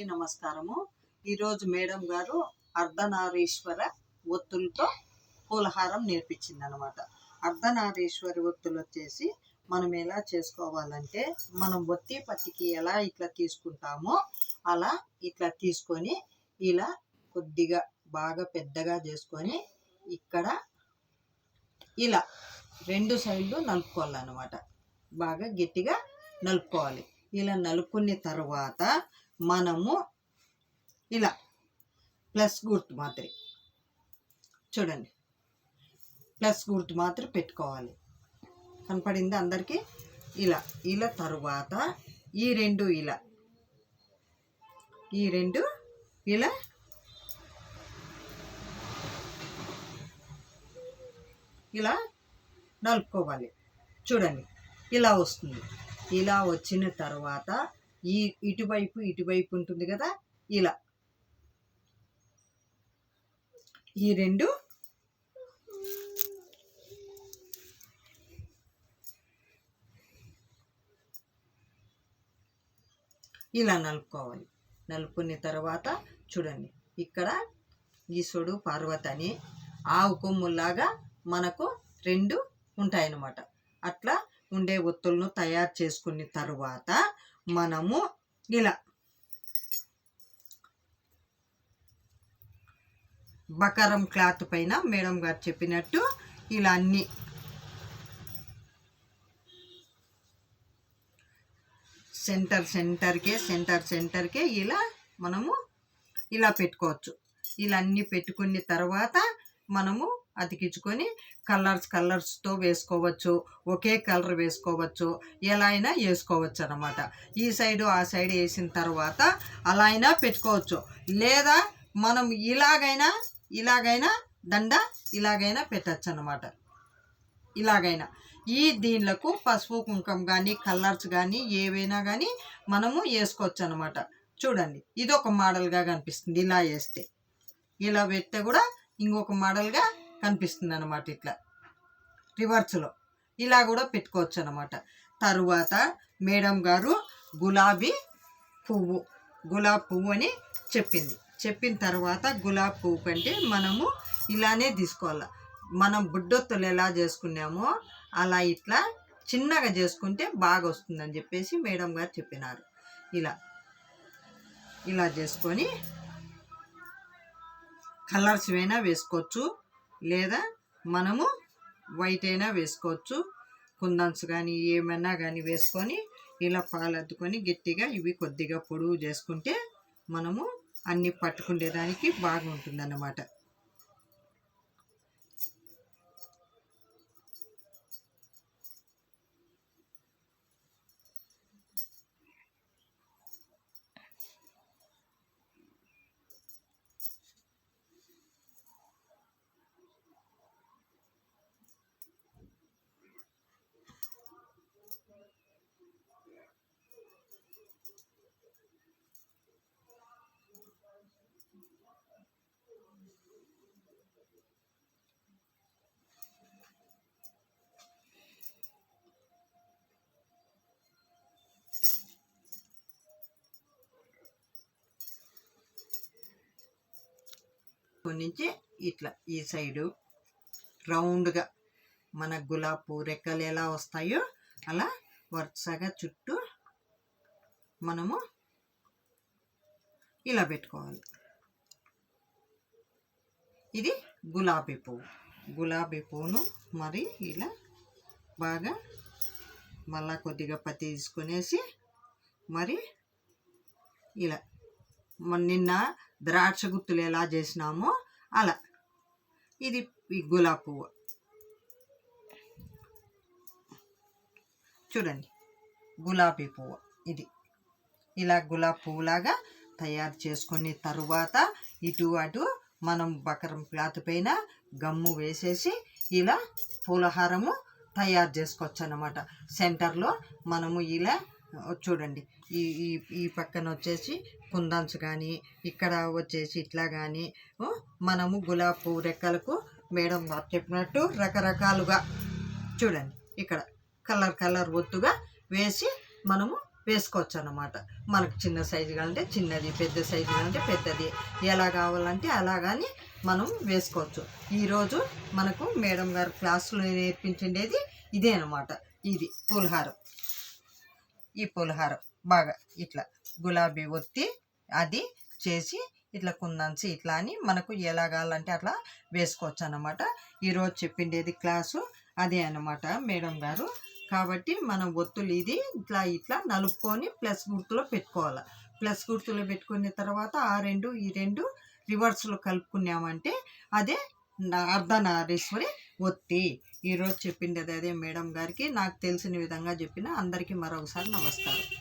అందరికీ నమస్కారము. ఈరోజు మేడం గారు అర్ధనారీశ్వర ఒత్తులతో పూలహారం నేర్పించింది అనమాట అర్ధనారీశ్వరి ఒత్తులు వచ్చేసి మనం ఎలా చేసుకోవాలంటే మనం ఒత్తి పత్తికి ఎలా ఇట్లా తీసుకుంటామో అలా ఇట్లా తీసుకొని ఇలా కొద్దిగా బాగా పెద్దగా చేసుకొని ఇక్కడ ఇలా రెండు సైడ్లు నలుపుకోవాలన్నమాట. బాగా గట్టిగా నలుపుకోవాలి. ఇలా నలుపుకున్న తర్వాత మనము ఇలా ప్లస్ గుర్తు మాత్రమే చూడండి. ప్లస్ గుర్తు మాత్రం పెట్టుకోవాలి. కనపడింది అందరికీ? ఇలా. ఇలా తరువాత ఈ రెండు ఇలా. ఈ రెండు ఇలా. ఇలా నలుపుకోవాలి. చూడండి. ఇలా వస్తుంది. ఇలా వచ్చిన తర్వాత ఈ ఇటువైపు ఇటువైపు ఉంటుంది కదా ఇలా. ఈ రెండు. ఇలా నలుపుకోవాలి. నలుపుకున్న తర్వాత చూడండి ఇక్కడ ఈశ్వరుడు పార్వతి అని ఆవు కొమ్ములాగా మనకు రెండు ఉంటాయన్నమాట. అట్లా ఉండే ఒత్తులను తయారు చేసుకున్న తర్వాత మనము ఇలా బకారం క్లాత్ పైన మేడం గారు చెప్పినట్టు ఇలా అన్ని సెంటర్ సెంటర్కే సెంటర్ సెంటర్కే ఇలా మనము ఇలా పెట్టుకోవచ్చు. ఇలా అన్ని పెట్టుకున్న తర్వాత మనము అతికించుకొని కలర్స్ కలర్స్తో వేసుకోవచ్చు. ఒకే కలర్ వేసుకోవచ్చు. ఎలా అయినా వేసుకోవచ్చు అనమాట ఈ సైడు ఆ సైడ్ వేసిన తర్వాత అలా అయినా పెట్టుకోవచ్చు. లేదా మనం ఇలాగైనా ఇలాగైనా దండ ఇలాగైనా పెట్టచ్చు అనమాట ఇలాగైనా. ఈ దీనిలకు పసుపు కుంకం కానీ కలర్స్ కానీ ఏవైనా కానీ మనము వేసుకోవచ్చు అనమాట చూడండి. ఇది ఒక మోడల్గా కనిపిస్తుంది. ఇలా వేస్తే. ఇలా పెడితే కూడా ఇంకొక మోడల్గా కనిపిస్తుంది అనమాట ఇట్లా. రివర్స్లో. ఇలా కూడా పెట్టుకోవచ్చు అనమాట తరువాత మేడం గారు గులాబీ పువ్వు గులాబీ పువ్వు అని చెప్పింది. చెప్పిన తర్వాత గులాబీ పువ్వు కంటే మనము ఇలానే తీసుకోవాలి. మనం బుడ్డొత్తులు ఎలా చేసుకున్నామో అలా ఇట్లా చిన్నగా చేసుకుంటే బాగా వస్తుందని చెప్పేసి మేడం గారు చెప్పినారు. ఇలా. ఇలా చేసుకొని కలర్స్ అయినా వేసుకోవచ్చు. లేదా మనము వైట్ అయినా వేసుకోవచ్చు. కుందన్స్ కానీ ఏమైనా కానీ వేసుకొని ఇలా పాలు గట్టిగా ఇవి కొద్దిగా పొడుగు చేసుకుంటే మనము అన్ని పట్టుకునేదానికి బాగుంటుంది నుంచి ఇట్లా ఈ సైడు రౌండ్గా మన గులాబ్ రెక్కలు ఎలా వస్తాయో అలా వరుసగా చుట్టూ మనము ఇలా పెట్టుకోవాలి. ఇది గులాబీ పువ్వు. గులాబీ పువ్వును మరి ఇలా బాగా మళ్ళా కొద్దిగా పత్తి తీసుకునేసి మరి ఇలా నిన్న ద్రాక్ష గుత్తులు ఎలా చేసినామో అలా. ఇది ఈ గులాబీ పువ్వు. చూడండి. గులాబీ పువ్వు ఇది. ఇలా గులాబీ పువ్వులాగా తయారు చేసుకున్న తరువాత ఇటు అటు మనం బకరం క్లాత్ పైన గమ్ము వేసేసి ఇలా పూలహారము తయారు చేసుకోవచ్చు అన్నమాట సెంటర్లో మనము ఇలా చూడండి. ఈ ఈ ఈ పక్కన వచ్చేసి కుందన్స్ కానీ ఇక్కడ వచ్చేసి ఇట్లా కానీ మనము గులాబీ పువ్వు రెక్కలకు మేడం గారు చెప్పినట్టు రకరకాలుగా చూడండి. ఇక్కడ కలర్ కలర్ ఒత్తుగా వేసి మనము వేసుకోవచ్చు అన్నమాట మనకు చిన్న సైజు కావాలంటే చిన్నది పెద్ద సైజు కావాలంటే పెద్దది. ఎలా కావాలంటే అలా కానీ మనం వేసుకోవచ్చు. ఈరోజు మనకు మేడం గారు క్లాసులో నేర్పించిండేది ఇదే అనమాట ఇది పులిహారం. ఈ పులిహారం బాగా ఇట్లా గులాబీ ఒత్తి అది చేసి ఇట్లా కుందన్సి ఇట్లా అని మనకు ఎలా కావాలంటే అట్లా వేసుకోవచ్చు అనమాట ఈరోజు చెప్పిండేది క్లాసు అదే అన్నమాట మేడం గారు. కాబట్టి మనం ఒత్తులు ఇది ఇట్లా ఇట్లా నలుపుకొని ప్లస్ గుర్తులో పెట్టుకోవాలి. ప్లస్ గుర్తులో పెట్టుకున్న తర్వాత ఆ రెండు ఈ రెండు రివర్స్లో కలుపుకున్నామంటే అదే నా- అర్ధనారీశ్వరి ఒత్తి. ఈరోజు చెప్పిండేది అదే మేడం గారికి. నాకు తెలిసిన విధంగా చెప్పిన అందరికీ మరొకసారి నమస్కారం.